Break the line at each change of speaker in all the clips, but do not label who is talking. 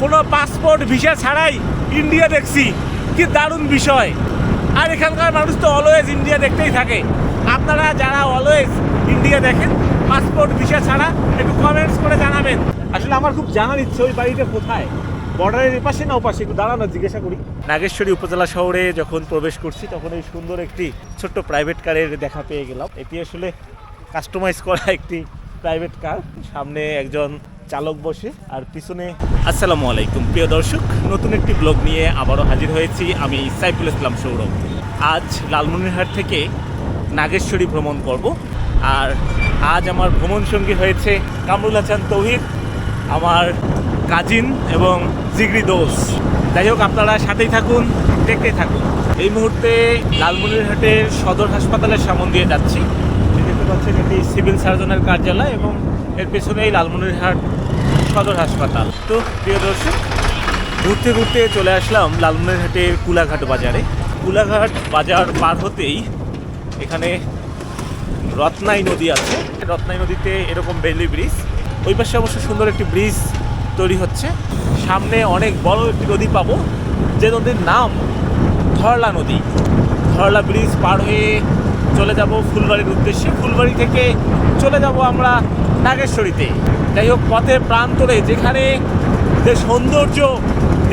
কোনো passport visa ছাড়াই India দেখছি। কি দারুণ বিষয়। আর এখানকার মানুষ তো অলওয়েজ ইন্ডিয়া দেখতেই থাকে। আপনারা যারা অলওয়েজ ইন্ডিয়া দেখেন পাসপোর্ট ভিসা ছাড়া একটু কমেন্টস করে জানাবেন। আসলে আমার খুব জানার ইচ্ছে ওই বাড়িটা কোথায়? বর্ডারের এপাশে না ওপাশে? একটু দাঁড়ানো জিজ্ঞাসা করি। নাগেশ্বরী উপজেলা শহরে যখন প্রবেশ করছি তখন এই সুন্দর একটি ছোট্ট প্রাইভেট কারের দেখা পেয়ে গেলাম। এটি আসলে কাস্টমাইজ করা একটি প্রাইভেট কার সামনে একজন চালক বসে, আর পিছনে আসসালামু আলাইকুম, প্রিয় দর্শক, নতুন একটি ব্লগ নিয়ে আবারও হাজির হয়েছি আমি সাইফুল ইসলাম সৌরভ। আজ লালমনিরহাট থেকে নাগেশ্বরী ভ্রমণ করব, আর আজ আমার ভ্রমণ সঙ্গী হয়েছে কামরুল হাসান তৌহিদ, আমার কাজিন এবং জিগরি দোষ যাই হোক, আপনারা সাথেই থাকুন দেখতে থাকুন। এই মুহূর্তে লালমনিরহাটের সদর হাসপাতালের সামন দিয়ে যাচ্ছি। দেখতে পাচ্ছেন এটি সিভিল সার্জনের কার্যালয় এবং এর পেছনেই লালমনিরহাট সদর হাসপাতাল। তো প্রিয় দর্শক, ঘুরতে ঘুরতে চলে আসলাম লালমনিরহাটের কুলাঘাট বাজারে। কুলাঘাট বাজার পার হতেই এখানে রত্নাই নদী আছে। রত্নাই নদীতে এরকম বেলি ব্রিজ। ওই পাশে অবশ্য সুন্দর একটি ব্রিজ তৈরি হচ্ছে। সামনে অনেক বড় একটি নদী পাবো, যে নদীর নাম ধরলা নদী। ধরলা ব্রিজ পার হয়ে চলে যাব ফুলবাড়ির উদ্দেশ্যে। ফুলবাড়ি থেকে চলে যাব আমরা নাগেশ্বরীতে। যাই হোক পথের প্রান্তরে যেখানে যে সৌন্দর্য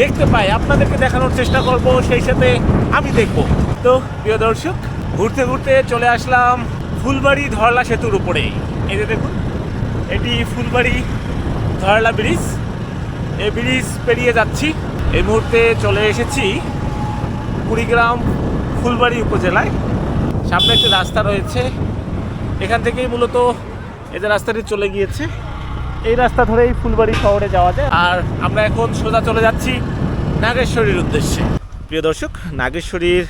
দেখতে পাই আপনাদেরকে দেখানোর চেষ্টা করব, সেই সাথে আমি দেখব। তো, প্রিয় দর্শক, ঘুরতে ঘুরতে চলে আসলাম ফুলবাড়ি ধরলা সেতুর উপরে। এই যে দেখুন, এটি ফুলবাড়ি ধরলা ব্রিজ। এই ব্রিজ পেরিয়ে যাচ্ছি। এই মুহূর্তে চলে এসেছি কুড়িগ্রাম ফুলবাড়ি উপজেলায়। সামনে একটি রাস্তা রয়েছে। এখান থেকেই মূলত এই যে রাস্তাটি চলে গিয়েছে, এই রাস্তা ধরেই ফুলবাড়ি শহরে যাওয়া যায়। আর আমরা এখন সোজা চলে যাচ্ছি নাগেশ্বরীর উদ্দেশ্যে। প্রিয় দর্শক, নাগেশ্বরীর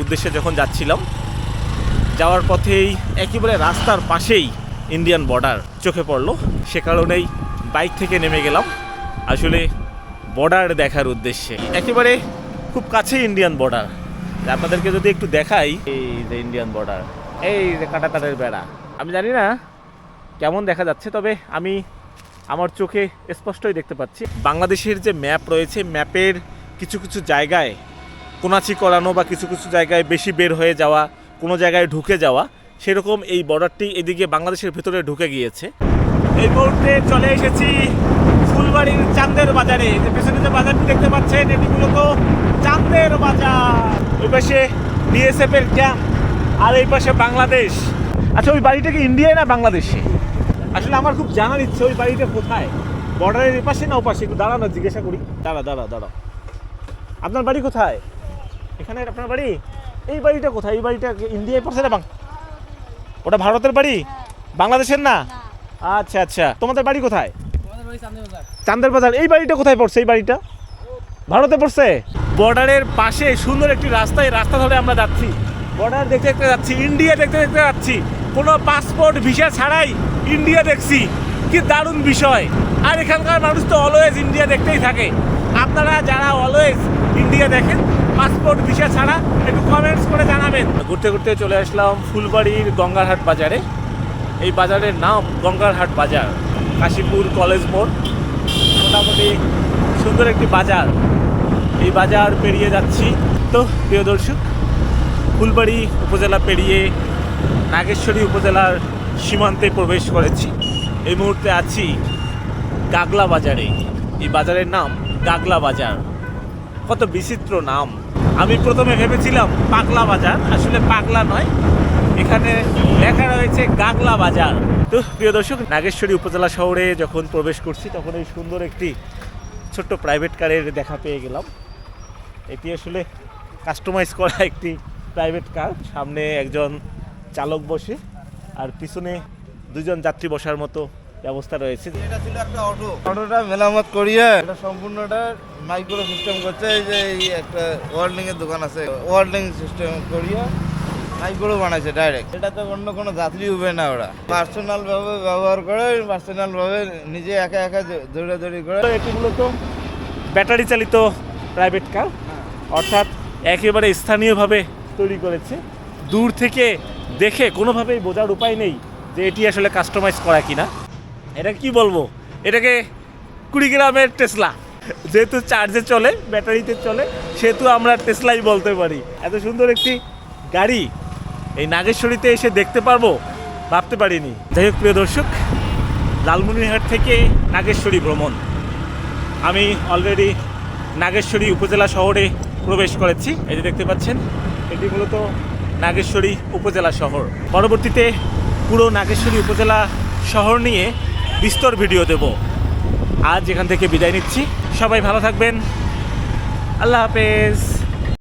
উদ্দেশ্যে যখন যাচ্ছিলাম, যাওয়ার পথেই একেবারে রাস্তার পাশেই ইন্ডিয়ান বর্ডার চোখে পড়ল। সে কারণেই বাইক থেকে নেমে গেলাম। আসলে বর্ডার দেখার উদ্দেশ্যে। একেবারে খুব কাছে ইন্ডিয়ান বর্ডার আপনাদেরকে যদি একটু দেখাই। এই যে ইন্ডিয়ান বর্ডার এই যে কাটাতারের বেড়া। আমি জানি না কেমন দেখা যাচ্ছে? তবে আমি আমার চোখে স্পষ্টই দেখতে পাচ্ছি। বাংলাদেশের যে ম্যাপ রয়েছে, ম্যাপের কিছু কিছু জায়গায় কোনাচি করানো বা কিছু কিছু জায়গায় বেশি বের হয়ে যাওয়া, কোনো জায়গায় ঢুকে যাওয়া, সেরকম এই বর্ডারটি এদিকে বাংলাদেশের ভেতরে ঢুকে গিয়েছে। এই মুহূর্তে চলে এসেছি ফুলবাড়ির চাঁদের বাজারে। যে পেছনে যে বাজারটি দেখতে পাচ্ছেন, এটি মূলত চাঁদের বাজার। ওই পাশে বিএসএফ এর ক্যাম্প আর এই পাশে বাংলাদেশ। আচ্ছা ওই বাড়িটা কি ইন্ডিয়ায় না বাংলাদেশে? আসলে আমার খুব জানার ইচ্ছে ওই বাড়িটা কোথায়? বর্ডারের এপাশে না ওপাশে? একটু দাঁড়ানো জিজ্ঞাসা করি। দাঁড়া দাঁড়া দাঁড়া আপনার বাড়ি কোথায়? এখানে আপনার বাড়ি? এই বাড়িটা কোথায়? এই বাড়িটা ইন্ডিয়ায় পড়ছে না বাং ওটা ভারতের বাড়ি? বাংলাদেশের না? আচ্ছা আচ্ছা। তোমাদের বাড়ি কোথায়? চান্দের বাজার। এই বাড়িটা কোথায় পড়ছে? এই বাড়িটা? ভারতে পড়ছে? বর্ডারের পাশে সুন্দর একটি রাস্তা এই রাস্তা ধরে আমরা যাচ্ছি। বর্ডার দেখতে দেখতে যাচ্ছি। ইন্ডিয়া দেখতে দেখতে যাচ্ছি। কোনো পাসপোর্ট ভিসা ছাড়াই ইন্ডিয়া দেখছি। কি দারুণ বিষয়। আর এখানকার মানুষ তো অলওয়েজ ইন্ডিয়া দেখতেই থাকে। আপনারা যারা অলওয়েজ ইন্ডিয়া দেখেন পাসপোর্ট ভিসা ছাড়া একটু কমেন্টস করে জানাবেন। ঘুরতে ঘুরতে চলে আসলাম ফুলবাড়ির গঙ্গারহাট বাজারে। এই বাজারের নাম গঙ্গারহাট বাজার। কাশীপুর কলেজ মোড়। মোটামুটি সুন্দর একটি বাজার। এই বাজার পেরিয়ে যাচ্ছি। তো প্রিয় দর্শক, ফুলবাড়ি উপজেলা পেরিয়ে নাগেশ্বরী উপজেলার সীমান্তে প্রবেশ করেছি। এই মুহূর্তে আছি গাগলা বাজারে। এই বাজারের নাম গাগলা বাজার। কত বিচিত্র নাম। আমি প্রথমে ভেবেছিলাম পাগলা বাজার। আসলে পাগলা নয়। এখানে লেখা রয়েছে গাগলা বাজার। তো প্রিয় দর্শক, নাগেশ্বরী উপজেলা শহরে যখন প্রবেশ করছি, তখন এই সুন্দর একটি ছোট্ট প্রাইভেট কারের দেখা পেয়ে গেলাম। এটি আসলে কাস্টমাইজ করা একটি প্রাইভেট কার সামনে একজন চালক বসে আর পিছনে দুজন যাত্রী বসার মতো ব্যবস্থা রয়েছে।
এটা ছিল একটা অটো। অটোটা মেরামত করিয়ে এটা সম্পূর্ণটা মাইক্রো সিস্টেম করছে এই যে এই একটা ওয়ার্ল্ডিং এর দোকান আছে ওয়ার্ল্ডিং সিস্টেম করিয়ে মাইক্রো বানাইছে ডাইরেক্ট এটা তো অন্য কোনো যাত্রী উঠবে না ওরা। পার্সোনাল ভাবে ব্যবহার করে পার্সোনাল ভাবে নিজে একা একা দৌড়াদৌড়ি করে।
এটি মূলত ব্যাটারি চালিত প্রাইভেট কার অর্থাৎ একেবারে স্থানীয়ভাবে তৈরি করেছে। দূর থেকে দেখে কোনোভাবেই বোঝার উপায় নেই যে এটি আসলে কাস্টমাইজ করা কিনা। এটা কি বলব? এটাকে কুড়িগ্রামের টেসলা যেহেতু চার্জে চলে, ব্যাটারিতে চলে, সেহেতু আমরা টেসলাই বলতে পারি। এত সুন্দর একটি গাড়ি এই নাগেশ্বরীতে এসে দেখতে পারব, ভাবতে পারিনি। যাই হোক, প্রিয় দর্শক, লালমনিরহাট থেকে নাগেশ্বরী ভ্রমণ। আমি অলরেডি নাগেশ্বরী উপজেলা শহরে প্রবেশ করেছি। এই যে দেখতে পাচ্ছেন, এটি মূলত নাগেশ্বরী উপজেলা শহর। পরবর্তীতে পুরো নাগেশ্বরী উপজেলা শহর নিয়ে বিস্তর ভিডিও দেব। আজ এখান থেকে বিদায় নিচ্ছি। সবাই ভালো থাকবেন। আল্লাহ হাফেজ।